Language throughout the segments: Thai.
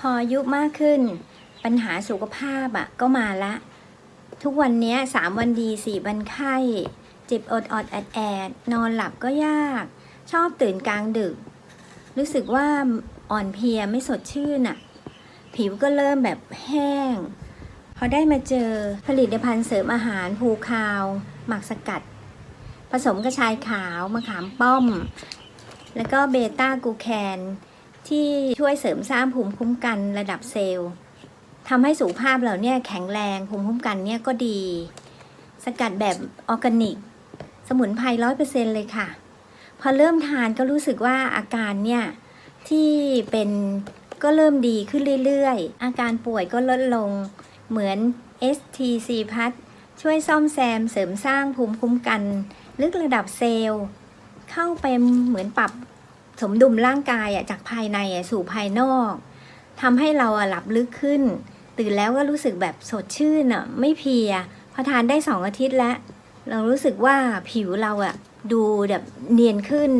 พออายุมากขึ้น ปัญหาสุขภาพอะก็มาละ ทุกวันนี้สามวันดีสี่วันไข้ เจ็บอดอดแอดแอดนอนหลับก็ยาก ชอบตื่นกลางดึก รู้สึกว่าอ่อนเพลียไม่สดชื่นอะ ผิวก็เริ่มแบบแห้ง พอได้มาเจอผลิตภัณฑ์เสริมอาหารภูคาว หมักสกัด ผสมกระชายขาวมะขามป้อม แล้วก็เบต้ากูแคน ที่ช่วยเสริมสร้างภูมิคุ้มกันระดับเซลล์ทำให้สุขภาพเราเนี่ยแข็งแรงภูมิคุ้มกันเนี่ยก็ดี สกัดแบบออร์แกนิก สมุนไพรร้อยเปอร์เซ็นเลยค่ะ พอเริ่มทานก็รู้สึกว่าอาการเนี่ยที่เป็นก็เริ่มดีขึ้นเรื่อยๆ อาการป่วยก็ลดลงเหมือน STC พัดช่วยซ่อมแซมเสริมสร้างภูมิคุ้มกัน ลึกระดับเซลล์ เข้าไปเหมือนปรับ สมดุลร่างกายอะจากภายในอะสู่ภายนอกทำให้เราอะหลับลึกขึ้น ตื่นแล้วก็รู้สึกแบบสดชื่นอะไม่เพียพอทานได้สองอาทิตย์แล้ว เรารู้สึกว่าผิวเราอะดูแบบเนียนขึ้น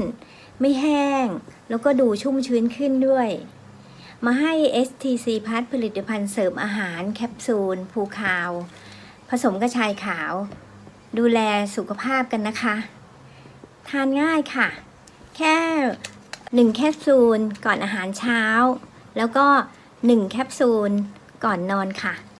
ไม่แห้ง แล้วก็ดูชุ่มชื้นขึ้นด้วย มาให้ STC พัทผลิตภัณฑ์เสริมอาหารแคปซูลภูคาว ผสมกระชายขาว ดูแลสุขภาพกันนะคะ ทานง่ายค่ะ แค่ หนึ่งแคปซูล ก่อนอาหารเช้า แล้วก็หนึ่งแคปซูล ก่อนนอนค่ะ